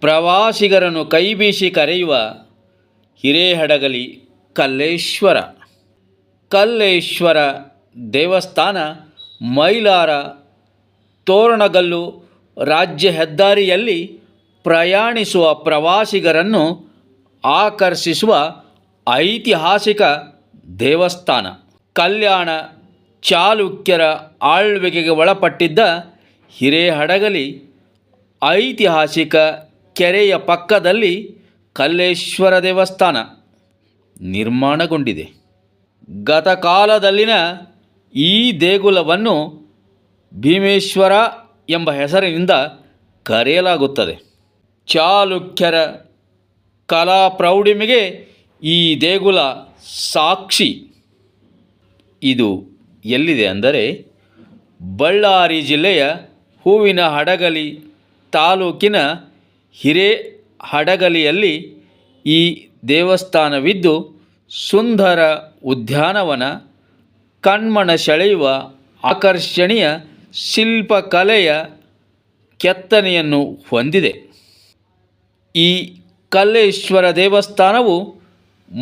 ಪ್ರವಾಸಿಗರನ್ನು ಕೈಬೀಸಿ ಕರೆಯುವ ಹಿರೇಹಡಗಲಿ ಕಲ್ಲೇಶ್ವರ. ಕಲ್ಲೇಶ್ವರ ದೇವಸ್ಥಾನ ಮೈಲಾರ ತೋರಣಗಲ್ಲು ರಾಜ್ಯ ಹೆದ್ದಾರಿಯಲ್ಲಿ ಪ್ರಯಾಣಿಸುವ ಪ್ರವಾಸಿಗರನ್ನು ಆಕರ್ಷಿಸುವ ಐತಿಹಾಸಿಕ ದೇವಸ್ಥಾನ. ಕಲ್ಯಾಣ ಚಾಲುಕ್ಯರ ಆಳ್ವಿಕೆಗೆ ಒಳಪಟ್ಟಿದ್ದ ಹಿರೇಹಡಗಲಿ ಐತಿಹಾಸಿಕ ಕೆರೆಯ ಪಕ್ಕದಲ್ಲಿ ಕಲ್ಲೇಶ್ವರ ದೇವಸ್ಥಾನ ನಿರ್ಮಾಣಗೊಂಡಿದೆ. ಗತಕಾಲದಲ್ಲಿನ ಈ ದೇಗುಲವನ್ನು ಭೀಮೇಶ್ವರ ಎಂಬ ಹೆಸರಿನಿಂದ ಕರೆಯಲಾಗುತ್ತದೆ. ಚಾಲುಕ್ಯರ ಕಲಾ ಪ್ರೌಢಿಮೆಗೆ ಈ ದೇಗುಲ ಸಾಕ್ಷಿ. ಇದು ಎಲ್ಲಿದೆ ಅಂದರೆ ಬಳ್ಳಾರಿ ಜಿಲ್ಲೆಯ ಹೂವಿನ ಹಡಗಲಿ ತಾಲೂಕಿನ ಹಿರೇ ಹಡಗಲಿಯಲ್ಲಿ ಈ ದೇವಸ್ಥಾನವಿದ್ದು ಸುಂದರ ಉದ್ಯಾನವನ, ಕಣ್ಮಣ ಸೆಳೆಯುವ ಆಕರ್ಷಣೀಯ ಶಿಲ್ಪಕಲೆಯ ಕೆತ್ತನೆಯನ್ನು ಹೊಂದಿದೆ. ಈ ಕಲ್ಲೇಶ್ವರ ದೇವಸ್ಥಾನವು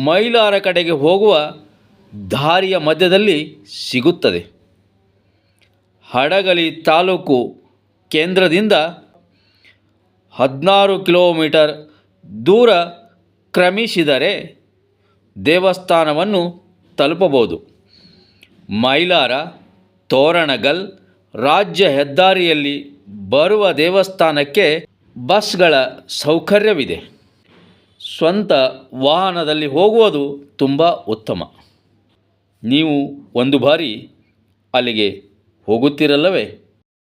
ಮೈಲಾರ ಕಡೆಗೆ ಹೋಗುವ ದಾರಿಯ ಮಧ್ಯದಲ್ಲಿ ಸಿಗುತ್ತದೆ. ಹಡಗಲಿ ತಾಲೂಕು ಕೇಂದ್ರದಿಂದ ಹದಿನಾರು ಕಿಲೋಮೀಟರ್ ದೂರ ಕ್ರಮಿಸಿದರೆ ದೇವಸ್ಥಾನವನ್ನು ತಲುಪಬಹುದು. ಮೈಲಾರ, ತೋರಣಗಲ್ ರಾಜ್ಯ ಹೆದ್ದಾರಿಯಲ್ಲಿ ಬರುವ ದೇವಸ್ಥಾನಕ್ಕೆ ಬಸ್ಗಳ ಸೌಕರ್ಯವಿದೆ. ಸ್ವಂತ ವಾಹನದಲ್ಲಿ ಹೋಗುವುದು ತುಂಬ ಉತ್ತಮ. ನೀವು ಒಂದು ಬಾರಿ ಅಲ್ಲಿಗೆ ಹೋಗುತ್ತೀರಲ್ಲವೇ?